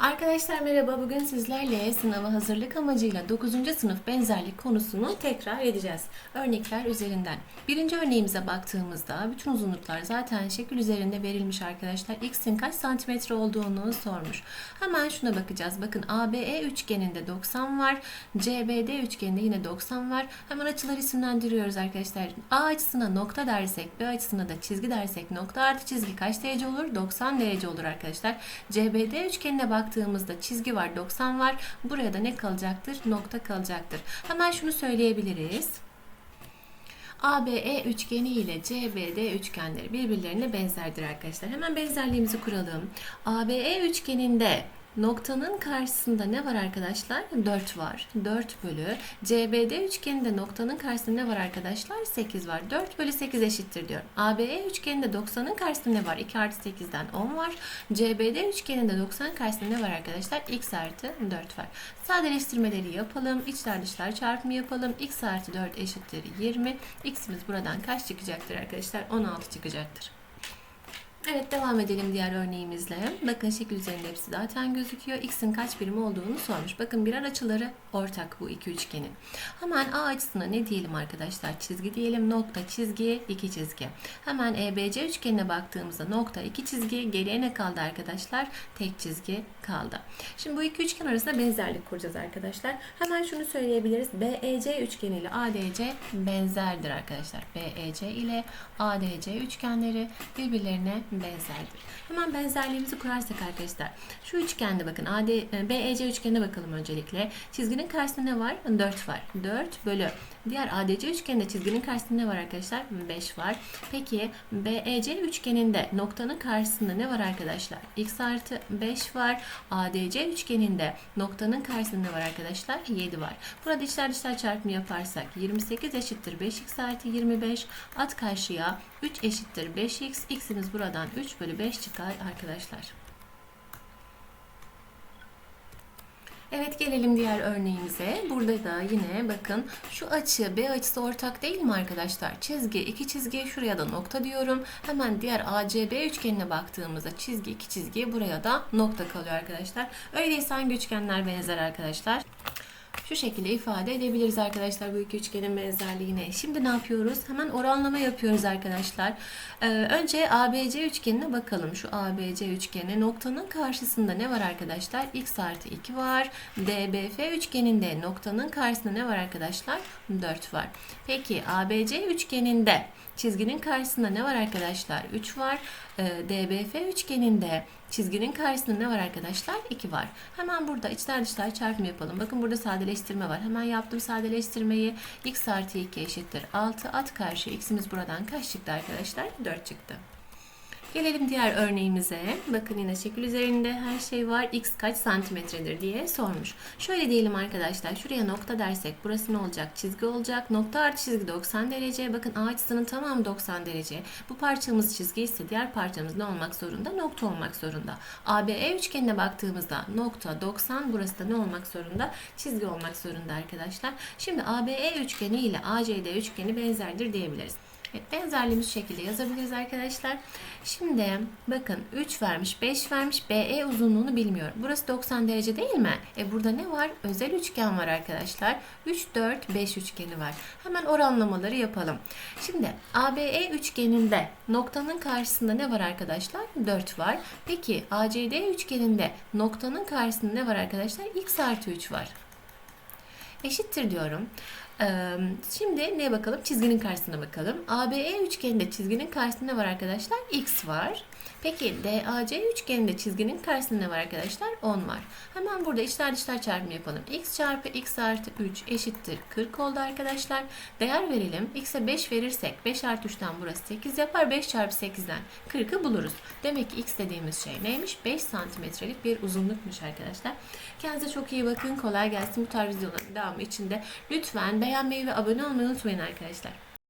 Arkadaşlar merhaba. Bugün sizlerle sınava hazırlık amacıyla 9. sınıf benzerlik konusunu tekrar edeceğiz. Örnekler üzerinden. Birinci örneğimize baktığımızda bütün uzunluklar zaten şekil üzerinde verilmiş arkadaşlar. X'in kaç santimetre olduğunu sormuş. Hemen şuna bakacağız. Bakın ABE üçgeninde 90 var. CBD üçgeninde yine 90 var. Hemen açılar isimlendiriyoruz arkadaşlar. A açısına nokta dersek, B açısına da çizgi dersek nokta artı çizgi kaç derece olur? 90 derece olur arkadaşlar. CBD üçgenine baktığımızda çizgi var 90 var. Buraya da ne kalacaktır? Nokta kalacaktır. Hemen şunu söyleyebiliriz. ABE üçgeni ile CBD üçgenleri birbirlerine benzerdir arkadaşlar. Hemen benzerliğimizi kuralım. ABE üçgeninde Noktanın karşısında ne var arkadaşlar? 4 var. 4 bölü. CBD üçgeninde noktanın karşısında ne var arkadaşlar? 8 var. 4 bölü 8 eşittir diyor. ABE üçgeninde 90'ın karşısında ne var? 2 artı 8'den 10 var. CBD üçgeninde 90'ın karşısında ne var arkadaşlar? X artı 4 var. Sadeleştirmeleri yapalım. İçler dışlar çarpımı yapalım. X artı 4 eşittir 20. X'imiz buradan kaç çıkacaktır arkadaşlar? 16 çıkacaktır. Evet devam edelim diğer örneğimizle. Bakın şekil üzerinde hepsi zaten gözüküyor. X'in kaç birim olduğunu sormuş. Bakın birer açıları ortak bu iki üçgenin. Hemen A açısına ne diyelim arkadaşlar? Çizgi diyelim. Nokta, çizgi, iki çizgi. Hemen EBC üçgenine baktığımızda nokta, iki çizgi. Geriye ne kaldı arkadaşlar? Tek çizgi kaldı. Şimdi bu iki üçgen arasında benzerlik kuracağız arkadaşlar. Hemen şunu söyleyebiliriz. BEC üçgeni ile ADC benzerdir arkadaşlar. BEC ile ADC üçgenleri birbirlerine benzerdir. Hemen benzerliğimizi kurarsak arkadaşlar. Şu üçgende bakın AD, BEC üçgenine bakalım öncelikle. Çizginin karşısında ne var? 4 var. 4 bölü. Diğer ADC üçgeninde çizginin karşısında ne var arkadaşlar? 5 var. Peki BEC üçgeninde noktanın karşısında ne var arkadaşlar? X artı 5 var. ADC üçgeninde noktanın karşısında ne var arkadaşlar? 7 var. Burada içler dışlar çarpımı yaparsak 28 eşittir 5x artı 25. At karşıya 3 eşittir 5x. X'imiz buradan 3 bölü 5 çıkar arkadaşlar. Evet gelelim diğer örneğimize. Burada da yine bakın şu açı B açısı ortak değil mi arkadaşlar? Çizgi iki çizgi şuraya da nokta diyorum. Hemen diğer ACB üçgenine baktığımızda çizgi iki çizgi buraya da nokta kalıyor arkadaşlar. Öyleyse hangi üçgenler benzer arkadaşlar? Şu şekilde ifade edebiliriz arkadaşlar bu iki üçgenin benzerliğine. Şimdi ne yapıyoruz? Hemen oranlama yapıyoruz arkadaşlar. Ee, önce ABC üçgenine bakalım. Şu ABC üçgeni noktanın karşısında ne var arkadaşlar? X artı 2 var. DBF üçgeninde noktanın karşısında ne var arkadaşlar? 4 var. Peki ABC üçgeninde çizginin karşısında ne var arkadaşlar? 3 var. Ee, DBF üçgeninde çizginin karşısında ne var arkadaşlar? 2 var. Hemen burada içler dışlar çarpımı yapalım. Bakın burada sadeleştirme var. Hemen yaptım sadeleştirmeyi. X artı 2 eşittir 6. At karşı x'imiz buradan kaç çıktı arkadaşlar? 4 çıktı. Gelelim diğer örneğimize. Bakın yine şekil üzerinde her şey var. X kaç santimetredir diye sormuş. Şöyle diyelim arkadaşlar. Şuraya nokta dersek burası ne olacak? Çizgi olacak. Nokta artı çizgi 90 derece. Bakın A açısının tamamı 90 derece. Bu parçamız çizgi ise diğer parçamız ne olmak zorunda? Nokta olmak zorunda. ABE üçgenine baktığımızda nokta 90 burası da ne olmak zorunda? Çizgi olmak zorunda arkadaşlar. Şimdi ABE üçgeni ile ACD üçgeni benzerdir diyebiliriz. Benzerliğimiz şekilde yazabiliriz arkadaşlar. Şimdi bakın 3 vermiş, 5 vermiş. BE uzunluğunu bilmiyorum. Burası 90 derece değil mi? E burada ne var? Özel üçgen var arkadaşlar. 3, 4, 5 üçgeni var. Hemen oranlamaları yapalım. Şimdi ABE üçgeninde noktanın karşısında ne var arkadaşlar? 4 var. Peki ACD üçgeninde noktanın karşısında ne var arkadaşlar? X artı 3 var. Eşittir diyorum. Şimdi neye bakalım? Çizginin karşısına bakalım. ABE üçgeninde çizginin karşısında var arkadaşlar? X var. Peki DAC üçgeninde çizginin karşısında var arkadaşlar? 10 var. Hemen burada içler dışlar çarpımı yapalım. X çarpı X artı 3 eşittir 40 oldu arkadaşlar. Değer verelim. X'e 5 verirsek 5 artı 3'ten burası 8 yapar. 5 çarpı 8'den 40'ı buluruz. Demek ki X dediğimiz şey neymiş? 5 santimetrelik bir uzunlukmuş arkadaşlar. Kendinize çok iyi bakın. Kolay gelsin. Bu tarz videoların devamı için de lütfen beğenmeyi ve abone olmayı unutmayın arkadaşlar.